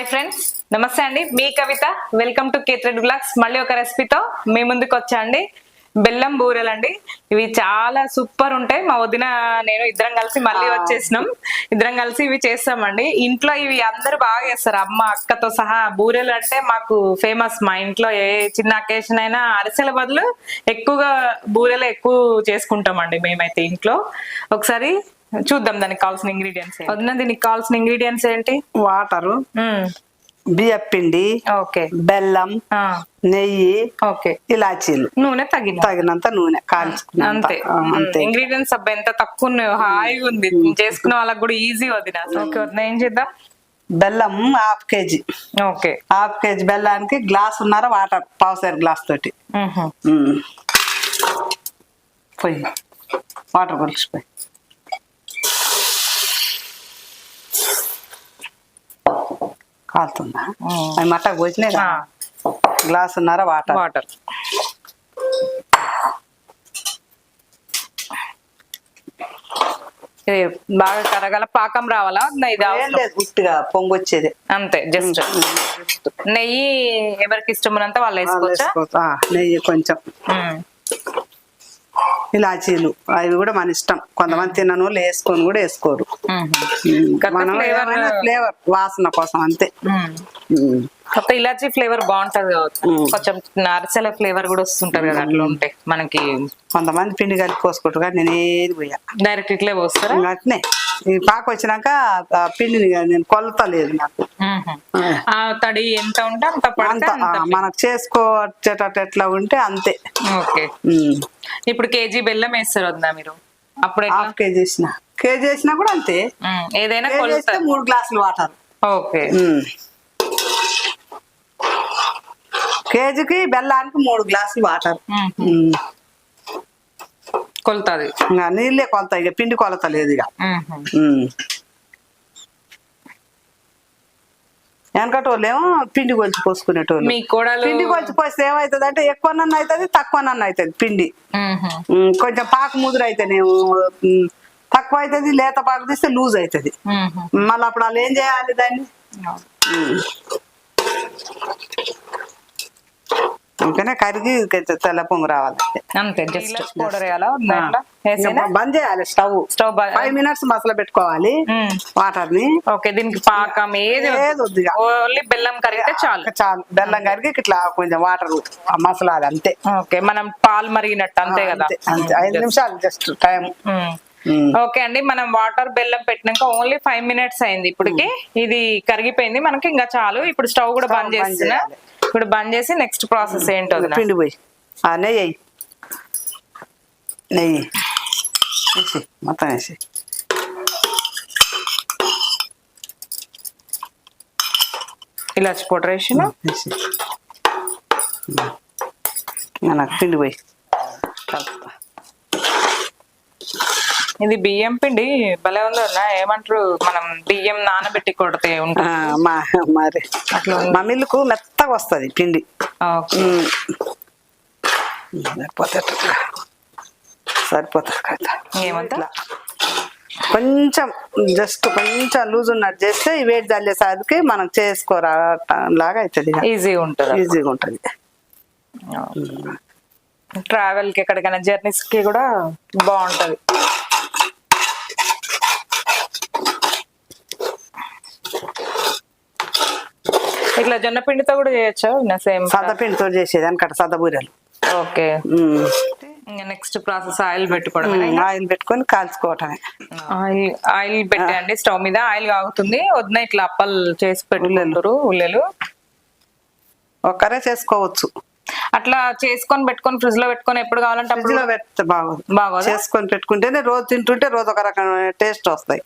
Hi friends నమస్తే అండి. మీ కవిత వెల్కమ్ టు కేత్రెడ్ బ్లాగ్స్ మళ్ళీ ఒక రెసిపీతో మీ ముందుకు వచ్చా అండి. బెల్లం బూరెలు అండి. ఇవి చాలా సూపర్ ఉంటాయి. మా వదిన నేను ఇద్దరం కలిసి మళ్ళీ వచ్చేసినాం. ఇద్దరం కలిసి ఇవి చేస్తామండి. ఇంట్లో ఇవి అందరూ బాగా చేస్తారు. అమ్మ అక్కతో సహా బూరెలు అంటే మాకు ఫేమస్ మా ఇంట్లో ఏ చిన్న అకేషన్ అయినా అరిసెల బదులు ఎక్కువగా బూరెలు ఎక్కువ చేసుకుంటామండి మేమైతే ఇంట్లో. ఒకసారి చూద్దాం దానికి కావాల్సిన ఇంగ్రీడియంట్స్ వదిన దీనికి కావాల్సిన ఇంగ్రీడియంట్స్ ఏంటి? వాటరు మ్మ్. బియ్యం పిండి ఓకే. బెల్లం ఆ, నెయ్యి ఓకే. ఇలాచీలు. నూనె తగిన తగినంత నూనె కాల్చుకున్నంత. అంతే. అంతే. ఇంగ్రీడియంట్స్ అబ్బా ఎంత తక్కువ ఉన్నాయో హాయిగా ఉంది. చేసుకునే వాళ్ళకి కూడా ఈజీ వదిన. ఓకే వదిన ఏం చేద్దాం? బెల్లం half KG. Okay. Half KG బెల్లానికి glass ఉన్నార? వాటర్ పావుసేరు గ్లాస్ తోటి. పోయి. వాటర్ కొలిసిపోయి కాలుతుందా. అవి మట్టకు పోసినాయి గ్లాస్ ఉన్నార వాటర్? వాటర్. బాగా కరగల పాకం రావాలా? గుట్టిగా పొంగు వచ్చేది అంతే జస్ట్. నెయ్యి ఎవరికి ఇష్టం ఉన్నంత వాళ్ళు వేసుకోవచ్చా. నెయ్యి కొంచెం. ఇలాచీలు. అవి కూడా మన ఇష్టం. కొంతమంది తినను వేసుకొని కూడా వేసుకోరు. మనం ఫ్లేవర్ వాసన కోసం అంతే. కొత్త ఇలాచీ ఫ్లేవర్ బాగుంటది. కొంచెం అరిసెల ఫ్లేవర్ కూడా వస్తుంటది కదా అట్లా ఉంటే మనకి. కొంతమంది పిండి కలిపి పోసుకుంటారు కానీ నేను ఏది పోయా. డైరెక్ట్ ఇట్లే పోస్తారా? అట్నే. పాక వచ్చినాక పిండిని నేను కొలత లేదు నాకు తడి ఎంత ఉంటే అంత మనకు చేసుకోవచ్చేటట్టు ఎట్లా ఉంటే అంతే. ఓకే. ఇప్పుడు కేజీ బెల్లం వేస్తారు వద్దా మీరు? అప్పుడు? హాఫ్ కేజీ వేసిన. కేజీ వేసినా కూడా అంతే. ఏదైనా మూడు గ్లాసులు వాటర్. ఓకే. కేజీకి బెల్లానికి మూడు గ్లాసులు వాటర్. కొలుతుంది. ఇంకా నీళ్ళే కొలత ఇక పిండి కొలత లేదు ఇక. మ్మ్. ఉమ్. వెనకటోళ్ళు ఏమో పిండి కొలిచి పోసుకునేటోళ్ళు. పిండి కొలిచి పోస్తే ఏమవుతుంది అంటే ఎక్కువ నన్ను అవుతుంది తక్కువ నన్ను అవుతుంది పిండి కొంచెం పాకు ముదురు అయితేనేమో తక్కువ అవుతుంది లేత పాకు తీస్తే లూజ్ అవుతుంది. మళ్ళీ అప్పుడు వాళ్ళు ఏం చేయాలి దాన్ని? అందుకనే కరిగి తెల్ల పొంగు రావాలి. అంతే జస్ట్ పౌడర్ వేయాలా బంద్ చేయాలి స్టవ్. స్టవ్ ఫైవ్ మినిట్స్ మసలు పెట్టుకోవాలి. వాటర్ని ఓకే దీనికి పాకం ఏది. ఓన్లీ బెల్లం కరిగితే చాలు. చాలు. బెల్లం కరిగి ఇట్లా కొంచెం వాటర్ మసలాలి అంతే. ఓకే మనం పాలు మరిగినట్టు అంతే కదా. అంతే ఐదు నిమిషాలు జస్ట్ టైం. ఓకే అండి మనం వాటర్ బెల్లం పెట్టినాక ఓన్లీ ఫైవ్ మినిట్స్ అయింది ఇప్పటికి. ఇది కరిగిపోయింది మనకి ఇంకా చాలు. ఇప్పుడు స్టవ్ కూడా బంద్ చేస్తున్నా. ఇప్పుడు బంద్ చేసి నెక్స్ట్ ప్రాసెస్ ఏంటో? పిండి పోయి. ఆ నెయ్యి. నెయ్యి. వేసి మొత్తం వేసి. ఇలాచి పౌడర్ వేసిన? వేసి. నాకు పిండి పోయి. కలుపుతా. ఇది బియ్యం పిండి భలే ఉందో? ఏమంటారు? మనం బియ్యం నానబెట్టి కొడితే ఉంటుంది మరి. మా మిల్లుకు మెత్తగా వస్తుంది పిండి. సరిపోతుంది కదా ఏమంతా? కొంచెం జస్ట్ కొంచెం లూజ్ ఉన్నట్టు చేస్తే ఈ వేడి చల్లేసరికి మనం చేసుకోరా లాగా అవుతుంది ఈజీ ఉంటుంది ఈజీగా ఉంటుంది. ట్రావెల్కి ఎక్కడికైనా జర్నీస్కి కూడా బాగుంటది. ఇట్లా జొన్న పిండితో కూడా చేయొచ్చా? సేమ్ సద్దపిండితో చేసేది అనకట సద్దబూరెలు ఓకే. ఉమ్. నెక్స్ట్ ప్రాసెస్ ఆయిల్ పెట్టుకోవడం ఆయిల్ పెట్టుకొని కాల్చుకోవటమే. ఆయిల్ ఆయిల్ పెట్టండి స్టవ్ మీద. ఆయిల్ కాగుతుంది. వద్దున ఇట్లా అప్పలు చేసి పెట్టుకుంటారు ఉల్లెలు. ఒక్కరే చేసుకోవచ్చు. అట్లా చేసుకొని పెట్టుకొని ఫ్రిడ్జ్లో పెట్టుకొని ఎప్పుడు కావాలంటే ఫ్రిడ్జ్లో పెడితే బాగోదు. బాగోదా? చేసుకొని పెట్టుకుంటేనే రోజు తింటుంటే రోజు ఒక రకమైన టేస్ట్ వస్తాయి.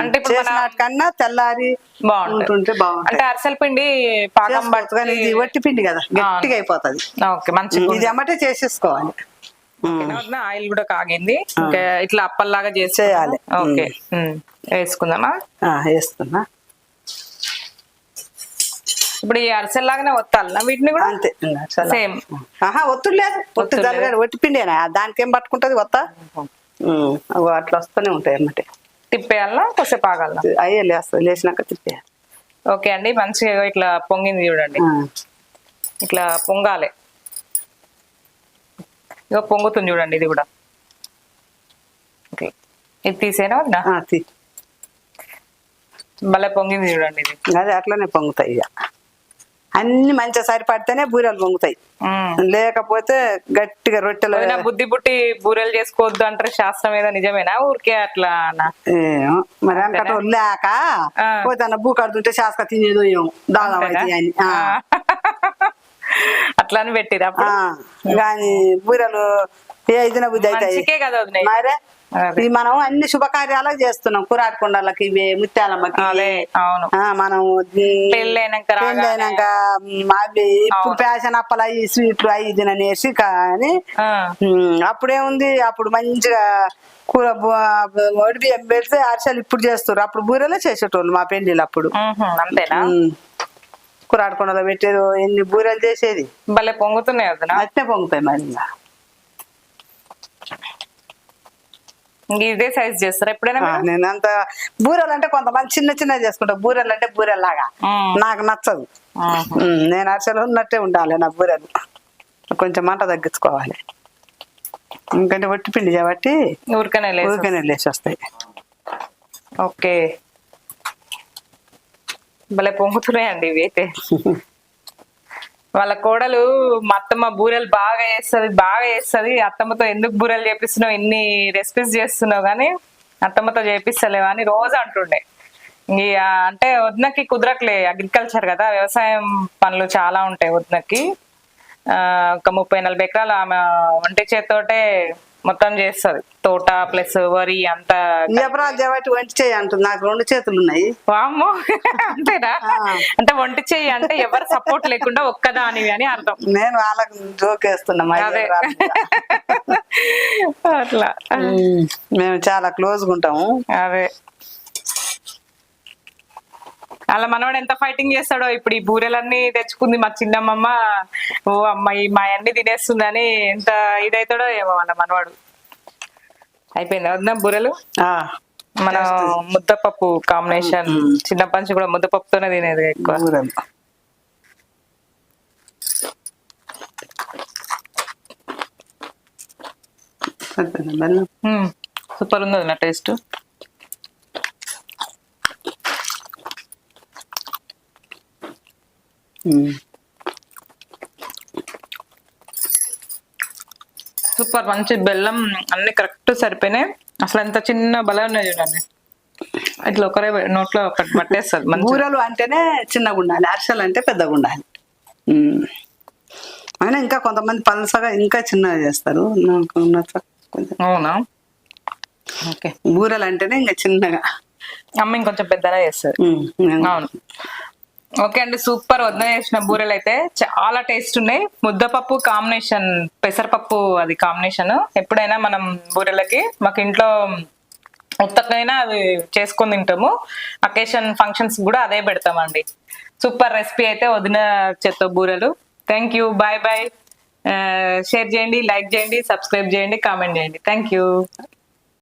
అంటే ఇప్పుడు మన చేసినట్టుకన్నా తెల్లారి బాగుంటుంది. అంటే అరిసెల పిండి పాకం చేసుకోవచ్చు కానీ ఇది వట్టి పిండి కదా గట్టిగా అయిపోతుంది. ఓకే మంచిగా ఇది అమ్మటే చేసేసుకోవాలి. ఆయిల్ కూడా కాగింది. ఇట్లా అప్పల్లాగా చేసి చేయాలి. ఓకే. వేసుకుందామా? వేస్తున్నా. ఇప్పుడు ఈ అరిసెల్లాగానే వత్తాలనా వీటిని కూడా? అంతే. ఇంకా. సేమ్ ఆహా ఒత్తుడు లేదు ఒత్తి జరగాడు ఒట్టి పిండేనా దానికి పట్టుకుంటది వత్త అట్లా వస్తూనే ఉంటాయి అన్నమాట. తిప్పేయాలనా కొద్దిసేపు ఆగాలనా అయ్యే లేస్తుంది లేచినాక తిప్పేయాలి. ఓకే అండి. మంచిగా ఇట్లా పొంగింది చూడండి. ఇట్లా పొంగాలి. ఇగో పొంగుతుంది చూడండి ఇది కూడా. ఇది తీసేనా వద్దా. భలే పొంగింది చూడండి ఇది. అదే అట్లనే పొంగుతాయి ఇక అన్ని మంచిగా సరిపడితేనే బూరెలు పొంగుతాయి. లేకపోతే గట్టిగా రొట్టెలు బుద్ధి పుట్టి బూరెలు చేసుకోవద్దు అంటారు శాస్త్రం ఏదో నిజమేనా ఊరికే అట్లా మరి వెనకట లేక. పోతే బూ కడుతుంటే శాస్త్ర తినేదో ఏమో దాదాపు అని ఆ. అట్లా అని పెట్టిరు కానీ బూరెలు ఏ బుద్ధి అవుతాయి? మరే. ఇది మనం అన్ని శుభకార్యాలకు చేస్తున్నాం. కురాటి కొండలకి ఇవి. ముత్యాలమ్మకి మనం పెళ్ళైనాక అవి ఇప్పుడు ఫ్యాషన్ అప్పలు అవి స్వీట్లు అవి తిననేసి కానీ అప్పుడేముంది? అప్పుడు మంచిగా కూర ఒడి బియ్యం పెడితే అరిసెలు ఇప్పుడు చేస్తారు అప్పుడు బూరెలే చేసేటోళ్ళు మా పెళ్ళిళ్ళు అప్పుడు అంతేనా? ఉమ్. కురాడకొండలో పెట్టేది ఎన్ని బూరెలు చేసేది? భలే పొంగుతున్నాయి వదిన. అట్నే పొంగుతాయి మరి ఇదే సైజ్ చేస్తారా ఎప్పుడైనా? నేను అంత బూరెలు అంటే కొంతమంది చిన్న చిన్న చేసుకుంటా. బూరెలు అంటే బూరెల్లాగా. నాకు నచ్చదు. నేను అరిసెలు ఉన్నట్టే ఉండాలి నా బూరెలు. కొంచెం మంట తగ్గించుకోవాలి. ఎందుకంటే ఒట్టి పిండి కాబట్టి ఊరికనే ఊరికనే లేచి వస్తాయి ఓకే. భలే పొంగుతున్నాయండి ఇవి అయితే. వాళ్ళ కోడలు మా అత్తమ్మ బూరెలు బాగా చేస్తుంది బాగా చేస్తుంది. అత్తమ్మతో ఎందుకు బూరెలు చేపిస్తున్నావు ఎన్ని రెసిపీస్ చేస్తున్నావు కానీ అత్తమ్మతో చేపిస్తలేవా అని రోజు అంటుండే. అంటే వదినకి కుదరట్లే అగ్రికల్చర్ కదా వ్యవసాయం పనులు చాలా ఉంటాయి వదినకి. ఒక ముప్పై నలభై ఎకరాలు ఆమె ఒంటి చేత్తోటే మొత్తం చేస్తుంది. తోట ప్లస్ వరి అంతా ఎవరాలు చేయబట్టి వంటి చేయి అంటుంది. నాకు రెండు చేతులు ఉన్నాయి. వామ్మో. అంతేనా? అంటే వంట చెయ్యి అంటే ఎవరు సపోర్ట్ లేకుండా ఒక్కదానివి అని అర్థం. నేను వాళ్ళకి జోకేస్తున్నా అదే. అట్లా. మేము చాలా క్లోజ్గా ఉంటాము. అదే. అలా మనవాడు ఎంత ఫైటింగ్ చేస్తాడో ఇప్పుడు ఈ బూరెలన్నీ తెచ్చుకుంది మా చిన్నమ్మమ్మ. ఓ అమ్మాయి మా అన్ని తినేస్తుందని ఎంత ఇదైతాడో ఏమో వాళ్ళ మనవాడు. అయిపోయింది వద్దా బూరెలు? ఆ, మన ముద్దపప్పు కాంబినేషన్. చిన్నప్పటి నుంచి కూడా ముద్దపప్పుతోనే తినేది ఎక్కువ? సూపర్ ఉంది నా టేస్ట్. సూపర్ మంచి బెల్లం అన్ని కరెక్ట్ సరిపోయినాయి. అసలు ఎంత చిన్న బలం ఉన్నాయి చూడండి. ఇట్లా ఒకరే నోట్లో ఒకటి పట్టేస్తుంది మంచి బూరెలు అంటేనే చిన్నగా ఉండాలి అరిసెలు అంటే పెద్దగా ఉండాలి. అయినా ఇంకా కొంతమంది పలసగా ఇంకా చిన్నగా చేస్తారు. నాకు నచ్చ కొంచెం అవునా? ఓకే. బూరెలు అంటేనే ఇంకా చిన్నగా. అమ్మ ఇంకొంచెం పెద్దగా. నేను- అవును. ఓకే అండి సూపర్. వద్ద చేసిన బూరెలు అయితే చాలా టేస్ట్ ఉన్నాయి. ముద్దపప్పు కాంబినేషన్ పెసరపప్పు అది కాంబినేషన్. ఎప్పుడైనా మనం బూరెలకి మాకు ఇంట్లో ఉత్తకైనా అది చేసుకొని తింటాము. అకేషన్ ఫంక్షన్స్ కూడా అదే పెడతామండి. సూపర్ రెసిపీ అయితే వదిన చేత్తో బూరెలు. Thank you bye bye share చేయండి లైక్ చేయండి సబ్స్క్రైబ్ చేయండి కామెంట్ చేయండి. Thank you